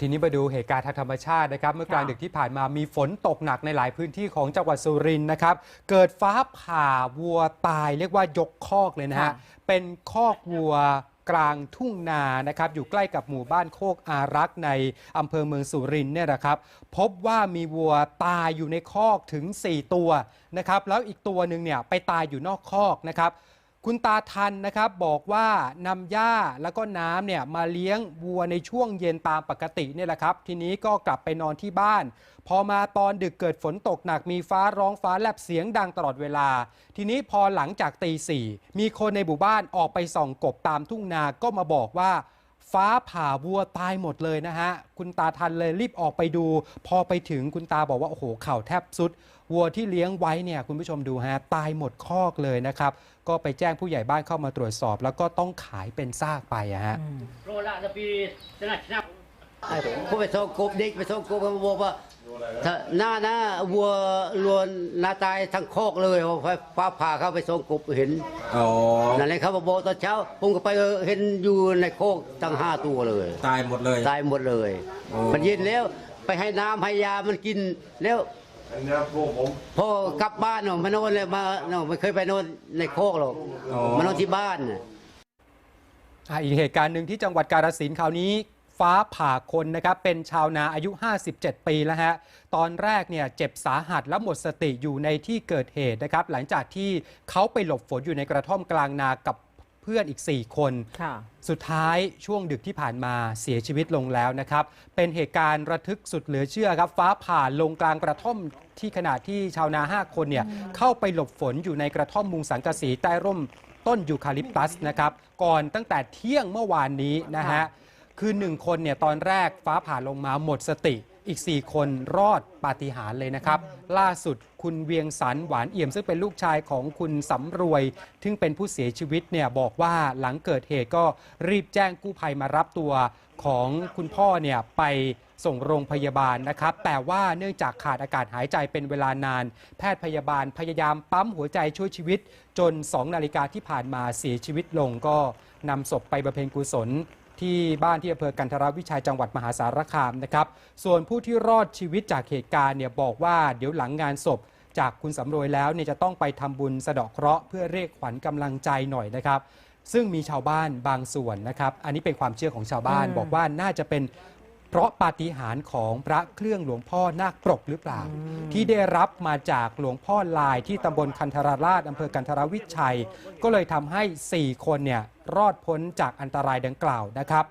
ทีนี้มาดูเหตุการณ์ทางธรรมชาตินะครับ เมื่อกลางค่ะดึกที่ผ่านมามีฝนตกหนักในหลายพื้นที่ของจังหวัดสุรินทร์นะครับ เกิดฟ้าผ่าวัวตายเรียกว่ายกคอกเลยนะฮะค่ะเป็นคอกวัวกลางทุ่งนานะครับอยู่ใกล้กับหมู่บ้านโคกอารักษ์ในอำเภอเมืองสุรินทร์เนี่ยนะครับ พบว่ามีวัวตายอยู่ในคอกถึง 4 ตัวนะครับ แล้วอีกตัวหนึ่งเนี่ยไปตายอยู่นอกคอกนะครับ คุณตาทันนะครับบอกว่านำหญ้าแล้วก็น้ำเนี่ยมาเลี้ยงวัวในช่วงเย็นตามปกติเนี่ยแหละครับ ทีนี้ก็กลับไปนอนที่บ้าน พอมาตอนดึกเกิดฝนตกหนักมีฟ้าร้องฟ้าแลบเสียงดังตลอดเวลา ทีนี้พอหลังจากตีสี่มีคนในหมู่บ้านออกไปส่องกบตามทุ่งนาก็มาบอกว่า ฟ้าผ่าวัวตายหมดเลยนะฮะ คุณตาทันเลยรีบออกไปดู พอไปถึงคุณตาบอกว่า โอ้โห เข่าแทบสุด วัวที่เลี้ยงไว้เนี่ยคุณผู้ชมดูฮะ ตายหมดคอกเลยนะครับ ก็ไปแจ้งผู้ใหญ่บ้านเข้ามาตรวจสอบ แล้วก็ต้องขายเป็นซากไปอะฮะ โรละจะปีชนะชนะ ไอ้ผมไปส่งกบเด็กไปส่งกบเขาบอกว่าถ้าหน้าหน้าวัวลวนหน้าตายทั้งโคอกเลยว่าฟ้าผ่าเข้าไปส่งกบเห็นอ๋อนั่นเลยเขาบอกตอนเช้าผมก็ไปเออเห็นอยู่ในโคอกทั้งห้าตัวเลย ตายหมดเลยตายหมดเลยโอ้มันเย็นแล้วไปให้น้ำให้ยามันกินแล้วพอกลับบ้านเนาะมานอนเลยมาเนาะไม่เคยไปนอนในโคอกหรอกมานอนที่บ้านน่ะอะอีกเหตุการณ์หนึ่งที่จังหวัดกาฬสินธุ์คราวนี้ ฟ้าผ่าคนนะครับเป็นชาวนาอายุ 57 ปีแล้วฮะตอนแรกเนี่ยเจ็บสาหัสและหมดสติอยู่ในที่เกิดเหตุนะครับ หลังจากที่เขาไปหลบฝนอยู่ในกระท่อมกลางนากับเพื่อนอีก 4 คนค่ะสุดท้ายช่วงดึกที่ผ่านมาเสียชีวิตลงแล้วนะครับ เป็นเหตุการณ์ระทึกสุดเหลือเชื่อครับ ฟ้าผ่าลงกลางกระท่อมที่ขณะที่ชาวนา 5 คนเนี่ยเข้าไปหลบฝนอยู่ในกระท่อมมุงสังกะสีใต้ร่มต้นยูคาลิปตัสนะครับ ก่อนตั้งแต่เที่ยงเมื่อวานนี้นะฮะ คือหนึ่งคนเนี่ยตอนแรกฟ้าผ่าลงมาหมดสติ อีก 4 คนรอดปาฏิหาริย์เลยนะครับ ล่าสุดคุณเวียงสันหวานเอี่ยมซึ่งเป็นลูกชายของคุณสำรวย ซึ่งเป็นผู้เสียชีวิตเนี่ยบอกว่าหลังเกิดเหตุก็รีบแจ้งกู้ภัยมารับตัวของคุณพ่อเนี่ยไปส่งโรงพยาบาลนะครับ แต่ว่าเนื่องจากขาดอากาศหายใจเป็นเวลานาน แพทย์พยาบาลพยายามปั๊มหัวใจช่วยชีวิต จน 2 นาฬิกาที่ผ่านมาเสียชีวิตลงก็นำศพไปบำเพ็ญกุศล ที่บ้านที่อำเภอกันทรวิชัยจังหวัดมหาสารคามนะครับ ส่วนผู้ที่รอดชีวิตจากเหตุการณ์เนี่ยบอกว่าเดี๋ยวหลังงานศพ จากคุณสำรวยแล้วเนี่ยจะต้องไปทำบุญสะเดาะเคราะห์เพื่อเรียกขวัญกำลังใจหน่อยนะครับ ซึ่งมีชาวบ้านบางส่วนนะครับ อันนี้เป็นความเชื่อของชาวบ้านอืมบอกว่าน่าจะเป็น เพราะปาฏิหาริย์ของพระเครื่องหลวงพ่อนาคปรกหรือเปล่า ที่ได้รับมาจากหลวงพ่อลายที่ตำบลคันธราราชอำเภอกันทรวิชัย ก็เลยทำให้ 4 คนเนี่ยรอดพ้นจากอันตรายดังกล่าวนะครับ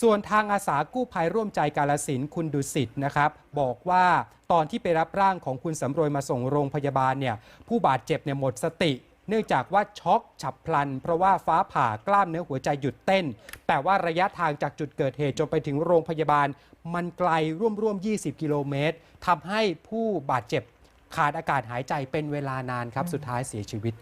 ส่วนทางอาสากู้ภัยร่วมใจกาลสินธุ์คุณดุสิตนะครับ บอกว่าตอนที่ไปรับร่างของคุณสำรวยมาส่งโรงพยาบาลเนี่ยผู้บาดเจ็บเนี่ยหมดสติ เนื่องจากว่าช็อกฉับพลัน เพราะว่าฟ้าผ่ากล้ามเนื้อหัวใจหยุดเต้น แต่ว่าระยะทางจากจุดเกิดเหตุจนไปถึงโรงพยาบาล มันไกลร่วมๆ 20 กิโลเมตรทำให้ผู้บาดเจ็บขาดอากาศหายใจเป็นเวลานานครับสุดท้ายเสียชีวิต